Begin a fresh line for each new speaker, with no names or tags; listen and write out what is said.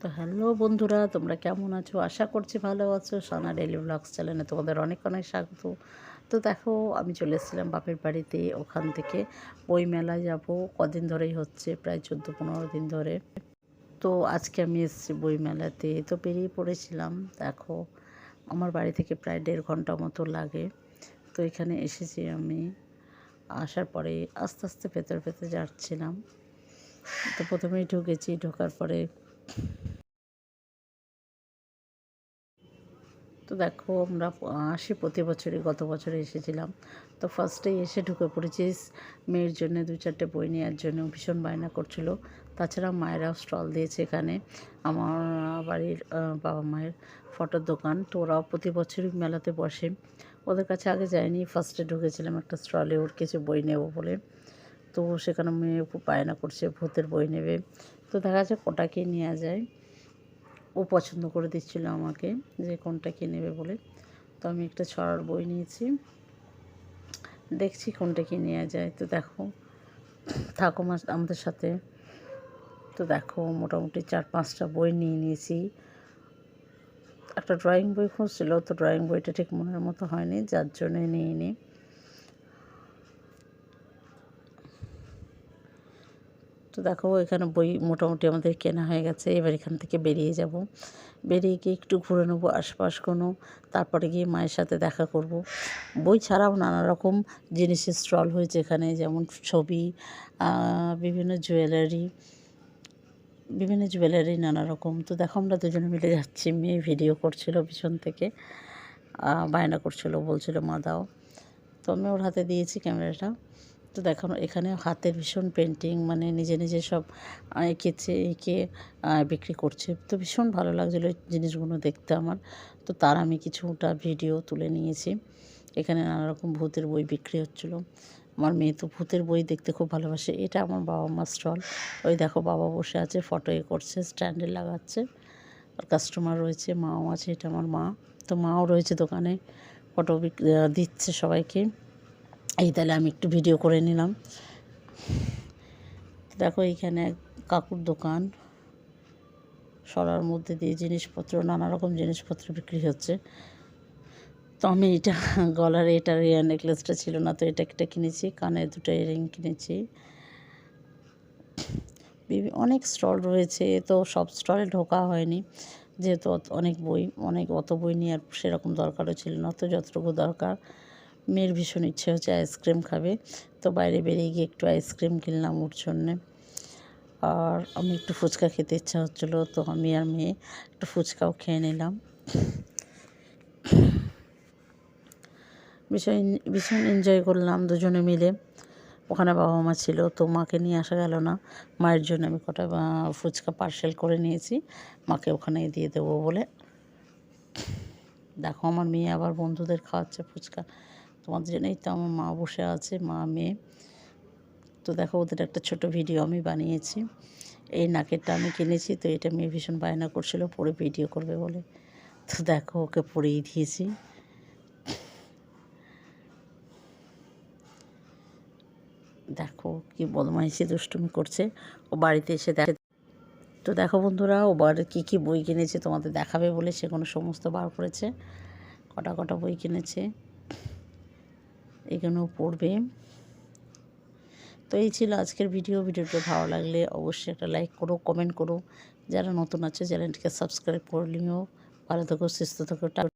তো হ্যালো বন্ধুরা, তোমরা কেমন আছো? আশা করছি ভালো আছো। সানা ডেলি ব্লগস চ্যানেলে তোমাদের অনেক অনেক স্বাগত। তো দেখো, আমি চলে এসেছিলাম বাপের বাড়িতে। ওখান থেকে বই মেলায় যাব। কদিন ধরেই হচ্ছে, প্রায় চোদ্দ পনেরো দিন ধরে। তো আজকে আমি এসেছি বই মেলাতে তো বেরিয়ে পড়েছিলাম। দেখো, আমার বাড়ি থেকে প্রায় দেড় ঘণ্টা মতো লাগে। তো এখানে এসেছি আমি। আসার পরে আস্তে আস্তে ভেতর ভেতর যাচ্ছিলাম। তো প্রথমেই ঢুকেছি। ঢোকার পরে তো দেখো আমরা আসি প্রতি বছরই গত বছরে এসেছিলাম। তো ফার্স্টেই এসে ঢুকে পড়েছি। মেয়ের জন্য দু চারটে বই নেওয়ার জন্য ভীষণ বায়না করছিল। তাছাড়া মায়েরাও স্টল দিয়েছে এখানে। আমার বাড়ির বাবা মায়ের ফটোর দোকান। তো ওরাও প্রতি বছরই মেলাতে বসে। ওদের কাছে আগে যায়নি ফার্স্টে ঢুকেছিলাম একটা স্টলে ওর কিছু বই নেব বলে। তো সেখানে মেয়ে বায়না করছে, ভূতের বই নেবে। তো দেখা যাচ্ছে কোটা নেওয়া যায়। ও পছন্দ করে দিচ্ছিল আমাকে যে কোনটা কে নেবে বলে। তো আমি একটা ছড়ার বই নিয়েছি। দেখছি কোনটা কি নেওয়া যায়। তো দেখো, থাকো মাস আমাদের সাথে। তো দেখো, মোটামুটি চার পাঁচটা বই নিয়ে নিয়েছি। একটা ড্রয়িং বই খুঁজছিল, তো ড্রয়িং বইটা ঠিক মনের মতো হয়নি, যার জন্যে নিয়ে নিই তো দেখো এখানে বই মোটামুটি আমাদের কেনা হয়ে গেছে। এবার এখান থেকে বেরিয়ে যাব। বেরিয়ে গিয়ে একটু ঘুরে নেব আশপাশ কোনো তারপরে গিয়ে মায়ের সাথে দেখা করব। বই ছাড়াও নানা রকম জিনিসের স্টল হয়েছে এখানে, যেমন ছবি বিভিন্ন জুয়েলারি বিভিন্ন জুয়েলারি নানা রকম। তো দেখো আমরা দুজনে মিলে যাচ্ছি। মেয়ে ভিডিও করছিল পিছন থেকে বায়না করছিল, বলছিল, মা, দাও। তো আমি ওর হাতে দিয়েছি ক্যামেরাটা। তো দেখানো এখানে হাতের ভীষণ পেন্টিং মানে নিজে নিজে সব এঁকেছে এঁকে বিক্রি করছে। তো ভীষণ ভালো লাগছিল জিনিসগুলো দেখতে আমার। তো তার আমি কিছুটা ভিডিও তুলে নিয়েছি। এখানে নানা রকম ভূতের বই বিক্রি হচ্ছিল। আমার মেয়ে তো ভূতের বই দেখতে খুব ভালোবাসে। এটা আমার বাবা মা স্টল ওই দেখো বাবা বসে আছে ফটো এ করছে স্ট্যান্ডে লাগাচ্ছে। আর কাস্টমার রয়েছে, মাও আছে, এটা আমার মা। তো মাও রয়েছে দোকানে। ফটো দিচ্ছে সবাইকে। এই তাহলে আমি একটু ভিডিও করে নিলাম। দেখো এইখানে কাকুর দোকান। সরার মধ্যে দিয়ে জিনিসপত্র, নানা রকম জিনিসপত্র বিক্রি হচ্ছে। তো আমি এটা গলার এটার ইয়ার নেকলেসটা ছিল না, তো এটা একটা কিনেছি, কানে দুটো ইয়ারিং কিনেছি। অনেক স্টল রয়েছে, তো সব স্টলে ঢোকা হয়নি। যেহেতু অনেক বই অনেক অত বই নিয়ে আর সেরকম দরকারও ছিল না, তো যতটুকু দরকার মেয়ের ভীষণ ইচ্ছে হচ্ছে আইসক্রিম খাবে। তো বাইরে বেরিয়ে গিয়ে একটু আইসক্রিম কিনলাম ওর জন্যে। আর আমি একটু ফুচকা খেতে ইচ্ছা হচ্ছিল, তো আমি আর মেয়ে একটু ফুচকাও খেয়ে নিলাম। ভীষণ ভীষণ এনজয় করলাম দুজনে মিলে। ওখানে বাবা মা ছিল, তো মাকে নিয়ে আসা গেল না। মায়ের জন্য আমি কটা ফুচকা পার্সেল করে নিয়েছি। মাকে ওখানে দিয়ে দেবো বলে। দেখো আমার মেয়ে আবার বন্ধুদের খাওয়াচ্ছে ফুচকা। তোমাদের জন্যই তো আমার মা বসে আছে, মা, মেয়ে। তো দেখো, ওদের একটা ছোট ভিডিও আমি বানিয়েছি। এই নাকেরটা আমি কিনেছি, তো এটা মেয়ে ভীষণ বায়না করছিল, পরে ভিডিও করবে বলে। তো দেখো, ওকে পরেই দিয়েছি। দেখো, কি বদমাইশি দুষ্টুমি করছে। ও বাড়িতে এসে দেখে তো দেখো বন্ধুরা, ও বাড়ি কী কী বই কিনেছে তোমাদের দেখাবে বলে সে কোনো সমস্ত বার করেছে। কটা কটা বই কিনেছে। এখানেও পড়বে। তো এই ছিল আজকের ভিডিও। ভিডিওটা ভালো লাগলে অবশ্যই একটা লাইক করো কমেন্ট করো। যারা নতুন আছে চ্যানেলটিকে সাবস্ক্রাইব করলেও ভালো থাকো, সুস্থ থাকো